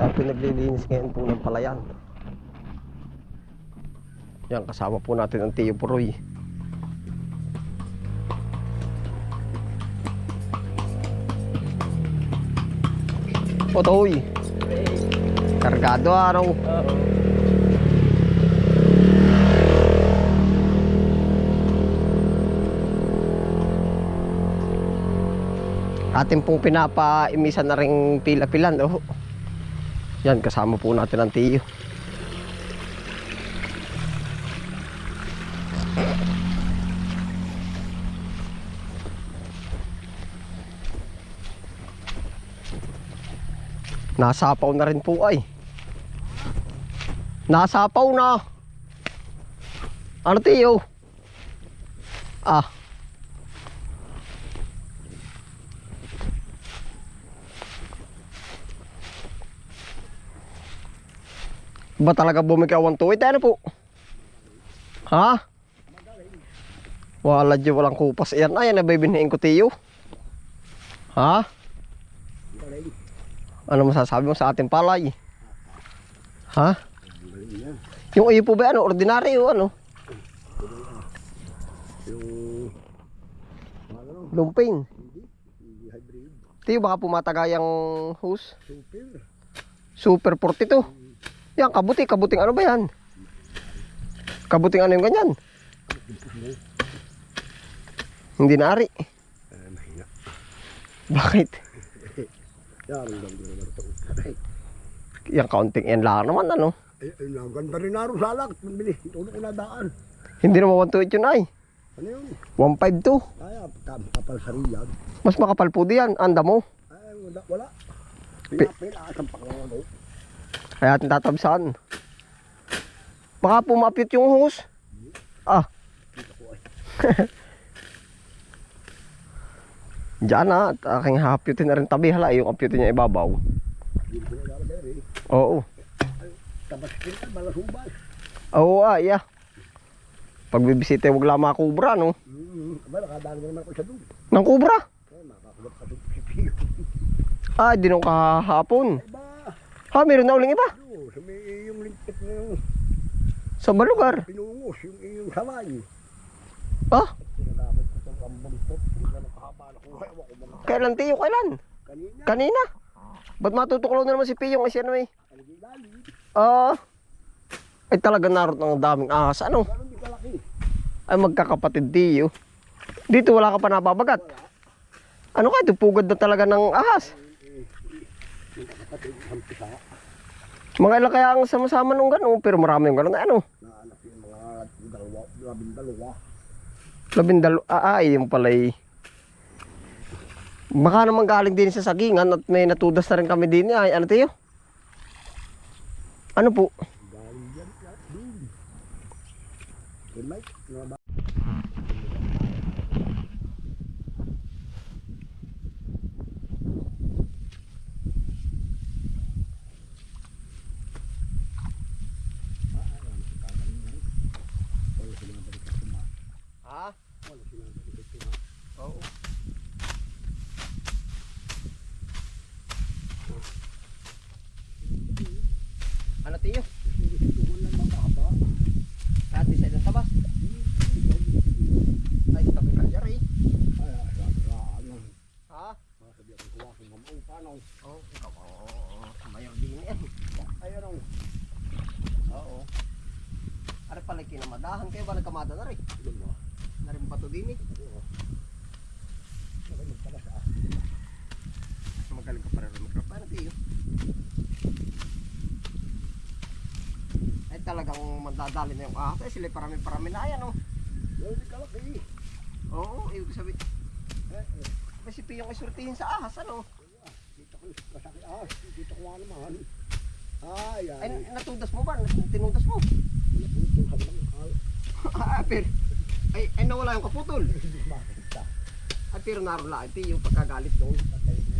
Kaya pinaglilinis ngayon po ng palayan. Yan, kasama po natin ang Tiyo Puroy. Otoy. Kargado araw. Atin pong pinapaimisan na ring pila-pilan. Oh. Yan, kasama po natin ang tiyo. Nasapaw na rin po ay. Nasapaw na. Ano tiyo? Ah. Ba talaga bumikaw ang tuwid? Ano po? Ha? Wala dyan walang kupas. Yan ay, nabibinhiin ko tiyo. Ha? Ano masasabi mo sa ating palay? Ha? Yung iyo po ba ano? Ordinary o ano? Lumping. Tiyo baka pumatagayang hose. super. Super 42. Yan, kabuti. Kabuting ano ba yan? Kabuting ano yung ganyan? Hindi naari. Bakit? Yan, kaunting yan lang naman ano. ay, ay, ang ganda rin naro sa alak. Pambili, tulog ko na daan. Hindi naman 128 yun ay. Ano yun? 152. Kaya, kam, kapal sa riyan. Mas makapal po diyan. Anda mo. Ay, wala. wala. Pi- Pinapil, akasampak lang ano. Kaya atin tatabsan. Baka pumapit yung hose. Ah. Diyan na. Aking hapyutin na rin tabi. Hala, yung apyutin niya ibabaw. Na. Oo. Tabas kita, malasubas. Oo, ah, yeah. Pag bibisita, huwag lang makubra, no? Hmm, nakadaan naman ko siya doon. Nang kubra? Ah, di nung kahapon. Ay ba? Ha, meron na uling iba. Ano, sa may yung lintik na yung Sa balugar. pinungos, yung iyong samay. Ah, Sinadapit ko itong ambuntot. Hindi na nakahaba na kuha. Ewan ko mga kailan tiyo, kailan? kanina. Kanina. Ba't matutuklaw na naman si Piyong kasi ano eh? Ah, ay talaga narot ng daming ahas. Ano? Ay magkakapatid tiyo. Dito wala ka pa nababagat. Ano ka, ito pugad na talaga ng ahas. Pisa. Mga ilan kaya ang sama-sama nung gano'n, pero marami yung gano'n. Ano? Na anak yung mga dalawa, labing dalawa. Labindalo, ah, ay, yung palay. Baka naman galing din sa sagingan at may natudas na rin kami din. Ay, ano tiyo? Ano po? Galing dyan, ya, dun. Kay Mike, mga ba- Ha? Oo. Ano tiyo? Dati sa ilang tabas. Ay, tabi ka dyan eh. Ay, ah, sabi ka, ano, Ha? masabi ako kuha ko, ma'am, oh, paano? Oo, oh, ikaw. Oo, mayor din eh. Ay, ano, Oo. Ano pala kinamadahan kayo ba nagkamada na rin? yun mo. Narin ba to din eh? Oo. Sabay magtalas, ah. Magaling ka pa rin mag Paano tiyo? Ay talagang mandadali na yung ahas. Sila parami-parami na yan oh. Yun, di kalaki. Oo, ibig sabihin. Eh, eh, May si Piyong isurtihin sa ahas ano? dito ko, masakit, ah, dito ko nga naman. Ay, Ay ay, natudas mo ba? Tinudas mo? naputol ah, pero, ay, ay nawala yung kaputol. Hindi makakita. Ay pero naroon lang ito yung pagkagalit nung. Patay mo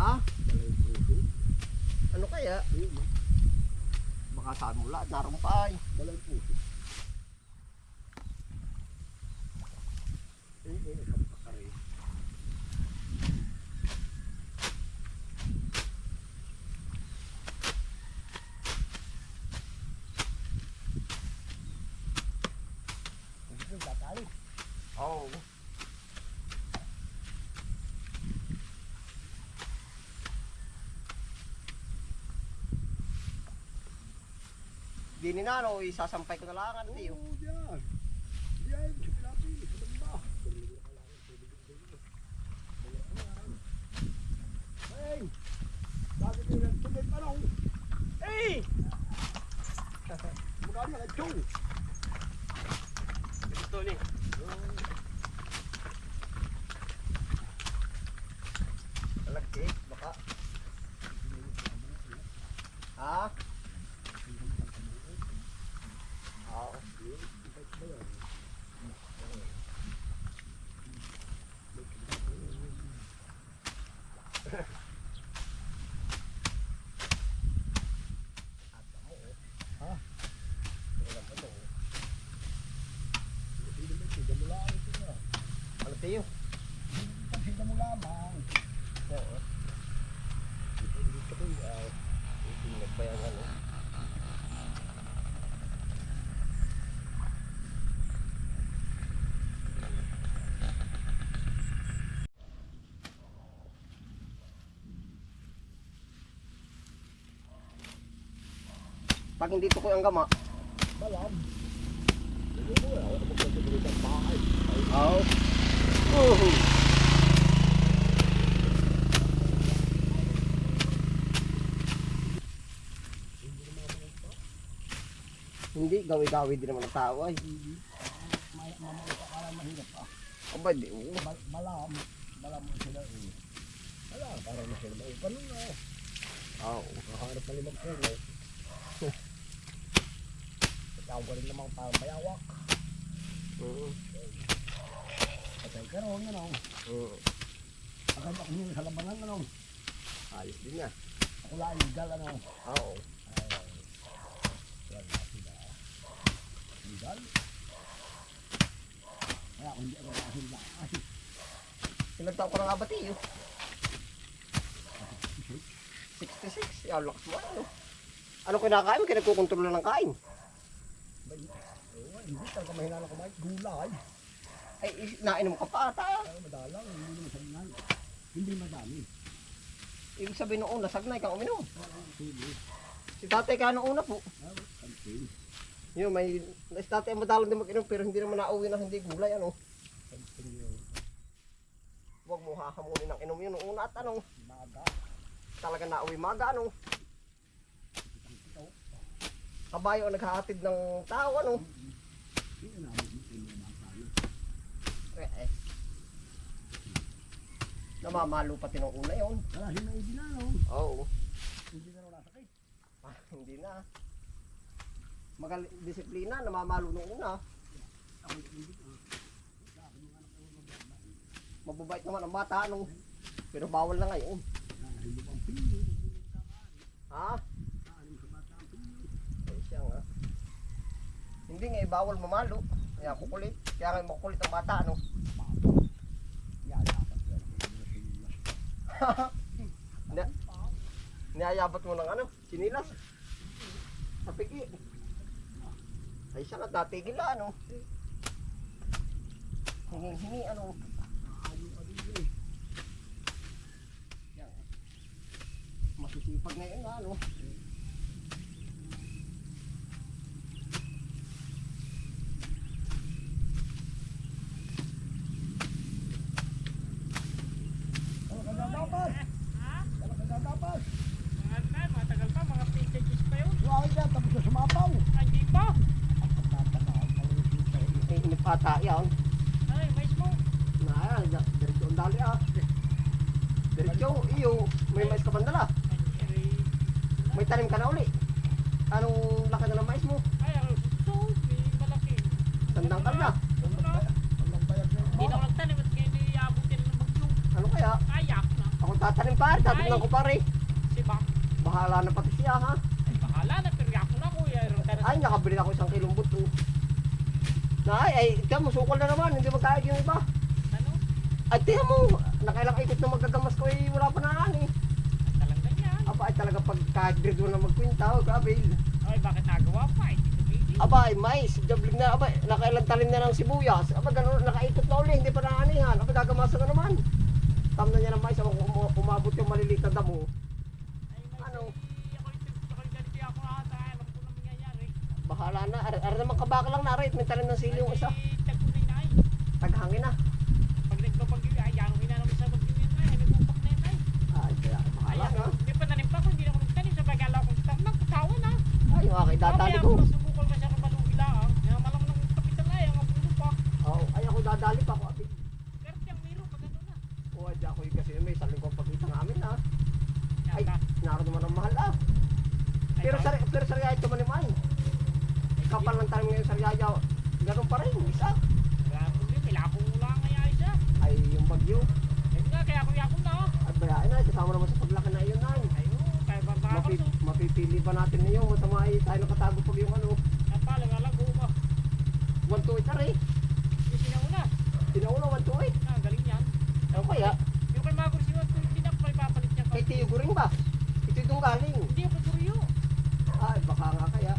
Ha? Ano kaya? Ah, Baka saan mo lahat, naroon pa ay. wala yung puso. Eh, eh, Di ni Nano, isasampay ko na lang ang tiyo. Oo, diyan. Diyan, sa Pilapil, sa Damba. Hey! Bakit yung nagtugay pa raw? Hey! Magkano na chong? Ito ni. Talagti, baka. Ha? Oo. Ha? Hindi mo siya mo lang ito na. Tiyo? Pagsinda mo lamang. Oo. Dito ko yaw. Itinag pa yung ano. Pag hindi ko ang gama, Malam. Hindi mo yaw. Ako magpapatuloy sa bahay. Oo. Oh. Hindi, gawi-gawi din naman ang tao ay. May mga akala mahirap ah. Aba, di. Malam. Malam mo sila eh. Wala, parang na sila. May ganun na. Oo. Nakaharap na limang kilo. Ikaw ko rin namang parang mayawak. Oo. Patay ka ron, ano. Oo. Agad ako nyo sa labanan, ano. Ayos din nga. Ako lang legal, ano. Oo. Ay, wala sila. Legal. Kaya ako hindi ako nakasila na. Ay, Ilang taon ko na nga ba tiyo? 66. Yan, lakas mo ano. Ano kinakain? Kinagkukontrol na ng kain. oh, hindi talaga mahinala ko may gulay. Ay, nainom ka pa ata. Madalang, hindi naman sabihan. Hindi madami. Ibig sabihin noong una, sagnay kang uminom. Si tatay ka noong una po. Ah, kantin. Yun, may, tatay madalang din mag-inom pero hindi naman nauwi na hindi gulay, ano. Huwag mo hahamunin ng inom yun una at ano. maga. Talaga nauwi maga, ano. Kabayo ang naghahatid ng tao, ano. Hindi na. Eh, eh. Namamalo pati nung una yun. Wala sila ibinano. Oo. Hindi na raw nasakit. Ah, hindi na. Magal disiplina, namamalo nung una. Mababait naman ang bata, ano. Pero bawal na ngayon. Ha? Hindi nga, eh, bawal mamalo. Kaya kukulit. Kaya nga makukulit ang bata, ano. Niayabat mo ng ano, sinilas. Sa pigi. Ay, siya nga, datigil na, ano. Hingi-hingi, ano. Masisipag ngayon na. Ano ka dapat? Ano ka dapat? Mga matagal pa, mga pages pa yun. Yung akin dyan, tapos na sumapaw. Hindi pa. Eh, inip ata yan. Ay, may smoke. Na, diretso ang dali, ah. Diretso, iyo. May mais ka bandala. Ay, May tanim ka na uli. Anong laki na ng mais mo? ay, ang so, malaki. Tandang ka na. Hindi na ako nagtanim at ngayon iaabutin ng bagyo. Ano kaya? Kayak na. Ako tatanim pare, tatignan ko pare. Si Bang. Bahala na pati siya ha. Ay, bahala na, pero yak na kuya. Ay, nakabili ako isang kilong buto. Na ay, ay, tiyan mo, sukol na naman, hindi magkaig yung iba. Ano? Ay, tiyan mo, nakailang ikot na magagamas ko, eh, wala pa na ani. Talagang ganyan. Aba, ay talaga pag kahit grade 1 na magkwinta, oh, kabil. Ay, bakit nagawa pa? Pwede. Aba, ay, mais, jablig na, aba, nakailang talim na ng sibuyas. Aba, ganun, nakaikot na uli, hindi pa na anihan. Aba, gagamasa na naman. Tam na niya ng mais, aba, um- umabot yung maliliit na damo. Ay, may Ano? si- ako ito, ako ito, ganito ako ata. Alam ko na mangyayari. Bahala na. Ar, ar naman kabaka lang na rin. May talim ng sili yung isa. Taghangin na. Pag nagpapagyo, ay, yan, hindi na namin sa bagyo yan ay. Nagpupak na yan ay. Ay, kaya bahala Ayan, na. hindi pa nanim pa ako, hindi na ako nagtanim sa bagala ko. Nang katawan na. Ay, yung aking dadali ko. Mamaya, masubukol ka siya kabalong. Nga malang ng kapital ay, ang apulo pa. Oh, ay, ako dadali pa ako. Ate. Pero siyang miro, pag ano na. Oh, ay, ako yung kasi may saling kong pagkita namin ah. Ay, Yata. naroon naman ang mahal ah. Ay, Pero tama. sa pero sa ito man naman. Kapal ng talim ngayon sa Riyaja. Ganun pa rin, isa. Wala akong yun, may lapong ulang kaya siya. Ay, yung bagyo. Ayun nga, kaya ako yakong na. At bayain na, kasama naman sa paglaki na yun na. Ayun, kaya ba ba ako Mapi, so. mapipili ba natin ngayon? Masama ay tayo nakatago pag yung ano. Napala, wala ko ba. 1 to 8 rin. Yung sinauna. Tinauna 1 to 8. Ah, galing yan. Ano kaya? Yung kay Magor si Wato, hindi na pa ipapalit niya. Kay Tiyo Guring ba? Ito itong galing. Hindi ako paguriyo. Ay, baka nga kaya.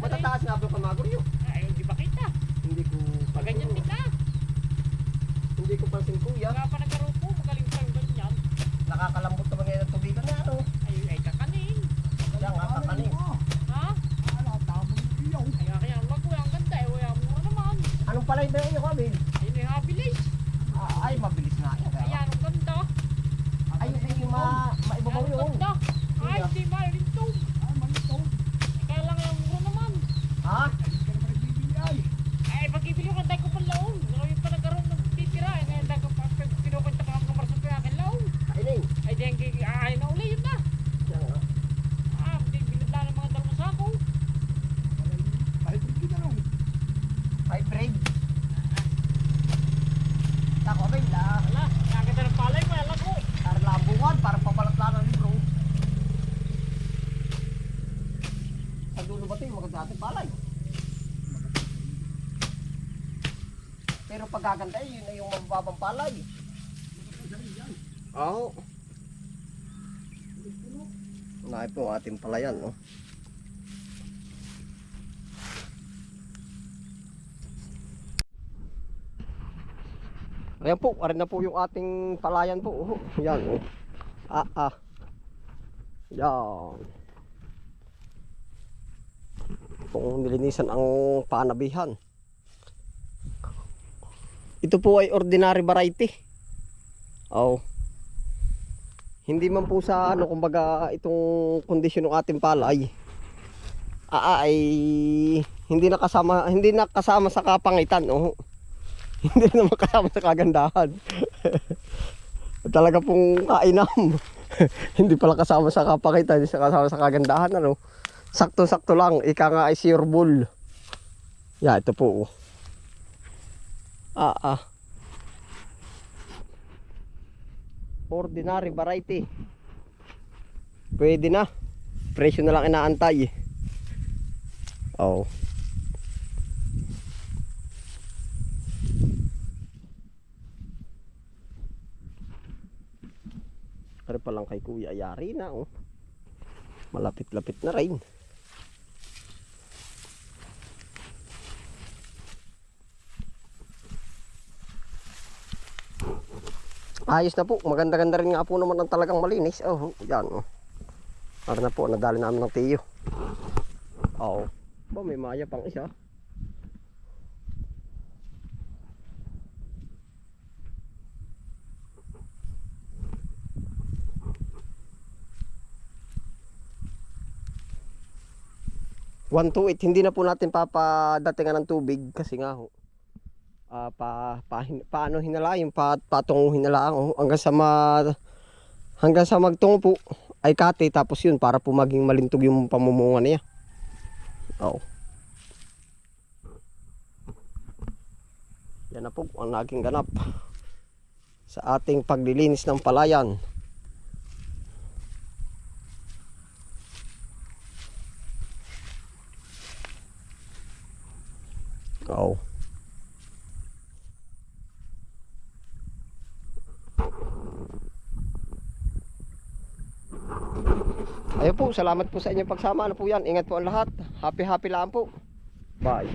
Matataas nga ba kay Maguryo? Ay, hindi ba kita? Hindi ko Pag ganyan din ka. Hindi ko pansin kuya. Wala pa nagkarupo, magaling pa yung ganyan. Nakakalambot naman ngayon ang tubigan na ano. Ay, ay, kakanin. Kaya nga kakaling. Ha? Ala, tama ng iyaw. Ay, kaya ang lago, ang ganda. Eh, wala mo naman. Anong palay ba yun kami? Ayun yung habilis. Ah, ay, mabilis na yan. Kaya. Ayan, ang ganda. Ay, ay, yung ma, maibabaw Ayan, ang yun. ganda. Ay, hindi mahalin to. Ay, malito. Kaya lang yung muro naman. Ha? Hindi ka naman nagbibili ay. Ay, pag ibili ko, dahil ko pa laon. Ngayon pa nagkaroon ng titira. Eh, ngayon dahil ko pa kinukwenta pa ng kamarso ko yung akin laon. Kainin. Ay, di ang gigi, ay, na uli, yun na. Yan nga. Ah, di, binigla ng mga dalawang sako. Kahit hindi ka lang. Hybrid. Tako rin la. Wala, nakakita ng palay mo, alam ko. Tarlabungan, parang papalatlanan ni bro. Yung maganda ating palay? Pero pag gaganda yun na yung mababang palay. Oo. Naay po ang ating palayan, no? Ayan po, arin na po yung ating palayan po. Oh, oh. Ah, ah. Yan. Kung nilinisan ang panabihan. Ito po ay ordinary variety. Oh. Hindi man po sa ano, kumbaga itong kondisyon ng ating palay. Ah, ah, ay hindi nakasama, hindi nakasama sa kapangitan, oh. Hindi naman kasama sa kagandahan. Talaga pong kainam. hindi pala kasama sa kapakitan, hindi kasama sa kagandahan. Ano? Sakto-sakto lang. Ika nga ay sure bull. Ya, ito po. oh. Ah, ah. Ordinary variety. Pwede na. Presyo na lang inaantay. Oh. Pero pa lang kay Kuya Ayari na oh. Malapit-lapit na rin. Ayos na po. Maganda-ganda rin nga po naman ang talagang malinis. Oh, yan oh. Para na po, nadali namin ng tiyo. Oo. Ba, may maya pang isa. One to eight, hindi na po natin papadatingan ng tubig kasi nga ho. Ah, pa, pa paano hinalain pa patungo hinalaan oh, hanggang sa ma, hanggang sa magtungo po ay kate tapos yun para po maging malintog yung pamumunga niya. Oo. Yan na po ang naging ganap sa ating paglilinis ng palayan. Oo. Ayun salamat po sa inyong pagsama. Ano po yan? Ingat po ang lahat. Happy happy lang po. Bye.